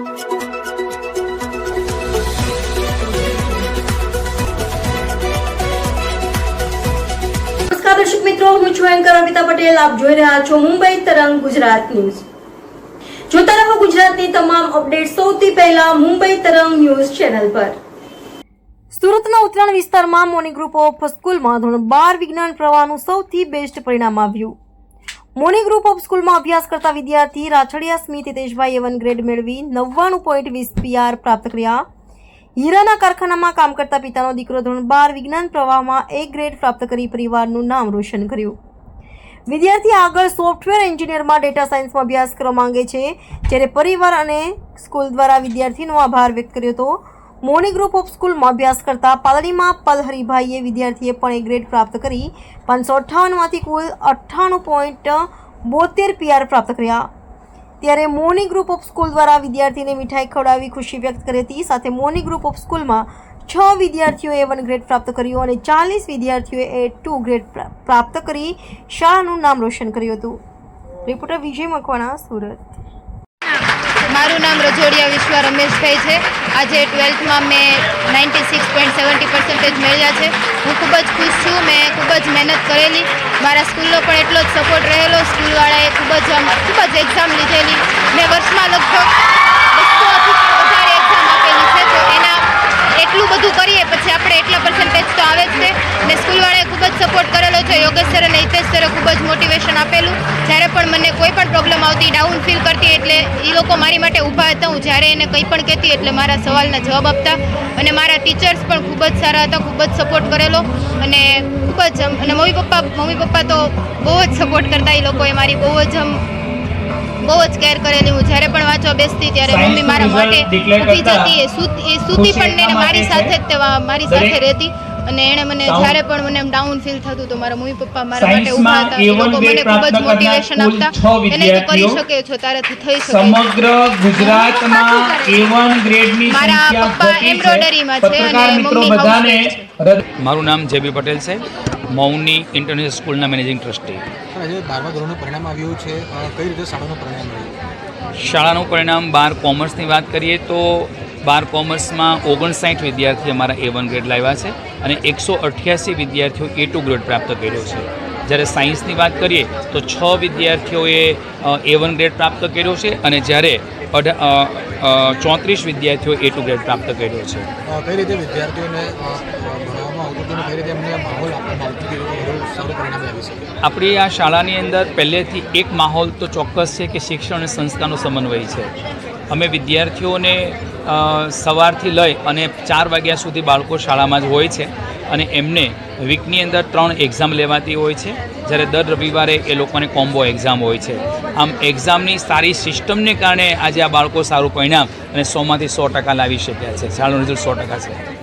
દર્શક મિત્રો, હું છું એન્કર અમિતા પટેલ. આપ જોઈ રહ્યા છો મુંબઈ તરંગ ગુજરાત ન્યૂઝ. જોતા રહો ગુજરાતની તમામ અપડેટ સૌથી પહેલા મુંબઈ તરંગ ન્યૂઝ ચેનલ પર. સુરતના ઉત્તરાયણ વિસ્તારમાં મોની ગ્રુપ ઓફ સ્કૂલમાં ધોરણ બાર વિજ્ઞાન પ્રવાહનું સૌથી બેસ્ટ પરિણામ આવ્યું. મોની ગ્રુપ ઓફ સ્કૂલમાં અભ્યાસ કરતા વિદ્યાર્થી રાછડિયા સ્મિત હિતેશભાઈ એવન ગ્રેડ મેળવી નવ્વાણું પોઈન્ટ વીસ પીઆર પ્રાપ્ત કર્યા. હીરાના કારખાનામાં કામ કરતા પિતાનો દીકરો ધોરણ બાર વિજ્ઞાન પ્રવાહમાં એક ગ્રેડ પ્રાપ્ત કરી પરિવારનું નામ રોશન કર્યું. વિદ્યાર્થી આગળ સોફ્ટવેર એન્જિનિયરમાં ડેટા સાયન્સમાં અભ્યાસ કરવા માંગે છે, જ્યારે પરિવાર અને સ્કૂલ દ્વારા વિદ્યાર્થીનો આભાર વ્યક્ત કર્યો હતો. મોની ગ્રુપ ઓફ સ્કૂલમાં અભ્યાસ કરતા પાલડીમાં પલ હરિભાઈએ વિદ્યાર્થીએ પણ એ ગ્રેડ પ્રાપ્ત કરી. પાંચસો અઠ્ઠાવનમાંથી કુલ અઠ્ઠાણું પોઈન્ટ બોતેર પીઆર પ્રાપ્ત કર્યા. ત્યારે મોની ગ્રુપ ઓફ સ્કૂલ દ્વારા વિદ્યાર્થીને મીઠાઈ ખવડાવી ખુશી વ્યક્ત કરી હતી. સાથે મોની ગ્રુપ ઓફ સ્કૂલમાં છ વિદ્યાર્થીઓએ વન ગ્રેડ પ્રાપ્ત કર્યું અને ચાલીસ વિદ્યાર્થીઓએ એ ટુ ગ્રેડ પ્રાપ્ત કરી. શાળાનું નામ રોશન કર્યું હતું. રિપોર્ટર વિજય મકવાણા, સુરત. મારું નામ રજોડિયા વિશ્વા રમેશભાઈ છે. આજે ટ્વેલ્થમાં મેં ninety six point seventy percentage મેળવ્યા છે. હું ખૂબ જ ખુશ છું, મેં ખૂબ જ મહેનત કરેલી. મારા સ્કૂલનો પણ એટલો જ સપોર્ટ રહેલો. સ્કૂલવાળાએ ખૂબ જ ખૂબ જ એક્ઝામ લીધેલી. મેં વર્ષમાં લગભગ બસોથી વધારે એક્ઝામ આપેલી છે. તો એના, એટલું બધું કરીએ, પછી આપણે એટલા પર્સન્ટેજ તો આવે જ છે. ને સ્કૂલવાળાએ ખૂબ જ સપોર્ટ કરેલો છે યોગેશ સર અને હિતેશ સરે ખૂબ જ મોટિવેશન આપેલું. જ્યારે પણ મને કોઈ પણ પ્રોબ્લેમ આવતી ડાઉન ફીલ કરતી એટલે એ લોકો મારી માટે ઊભા હતા. હું જ્યારે એને કંઈ પણ કહેતી એટલે મારા સવાલના જવાબ આપતા અને મારા ટીચર્સ પણ ખૂબ જ સારા હતા, ખૂબ જ સપોર્ટ કરેલો. અને ખૂબ જ અને મમ્મી પપ્પા મમ્મી પપ્પા તો બહુ જ સપોર્ટ કરતા એ લોકોએ મારી બહુ જ બહુ જ કેર કરેલી હું જ્યારે પણ વાંચવા બેસતી ત્યારે મમ્મી મારા માટે ઊભી જતી. એ સૂત એ સૂતી પણ ને મારી સાથે જ તે મારી સાથે રહેતી. અને એણે મને જ્યારે પણ મને એમ ડાઉન ફીલ થતું તો મારા મમ્મી પપ્પા મારા માટે ઊભા હતા. એ લોકો મને ખૂબ જ મોટિવેશન આપતા. એને તું કરી શકે છો તારાથી થઈ શકે. સમગ્ર ગુજરાતમાં A1 ગ્રેડની મારા પપ્પા એમ્બ્રોડરીમાં છે. અને મમ્મી બધાને housewife મારું નામ જેબી પટેલ છે. મૌની ઇન્ટરનેશનલ સ્કૂલના મેનેજિંગ ટ્રસ્ટી. આજે બારમા ધોરણનું પરિણામ આવ્યું છે. કઈ રીતે શાળાનું પરિણામ શાળાનું પરિણામ બાર કોમર્સની વાત કરીએ તો બાર કોમર્સમાં ઓગણસાઠ વિદ્યાર્થી અમારા એ વન ગ્રેડ લાવ્યા છે અને એકસો અઠ્યાસી વિદ્યાર્થીઓ એ ટુ ગ્રેડ પ્રાપ્ત કર્યો છે. જ્યારે સાયન્સની વાત કરીએ તો છ વિદ્યાર્થીઓએ એ વન ગ્રેડ પ્રાપ્ત કર્યો છે અને જ્યારે અઢા ચોત્રીસ વિદ્યાર્થીઓ એ ટુ ગ્રેડ પ્રાપ્ત કર્યો છે. કઈ રીતે વિદ્યાર્થીઓને આપણી આ શાળાની અંદર પહેલેથી એક માહોલ તો ચોક્કસ છે કે શિક્ષણ અને સંસ્થાનો સમન્વય છે. અમે વિદ્યાર્થીઓને સવારથી લઈ અને ચાર વાગ્યા સુધી બાળકો શાળામાં જ હોય છે અને એમને વીકની અંદર ત્રણ એક્ઝામ લેવાતી હોય છે. જ્યારે દર રવિવારે એ લોકોને કોમ્બો એક્ઝામ હોય છે. આમ એક્ઝામની સારી સિસ્ટમને કારણે આજે આ બાળકો સારું પરિણામ અને સોમાંથી સો ટકા લાવી શક્યા છે. શાળાનું રિઝલ્ટ સો ટકા છે.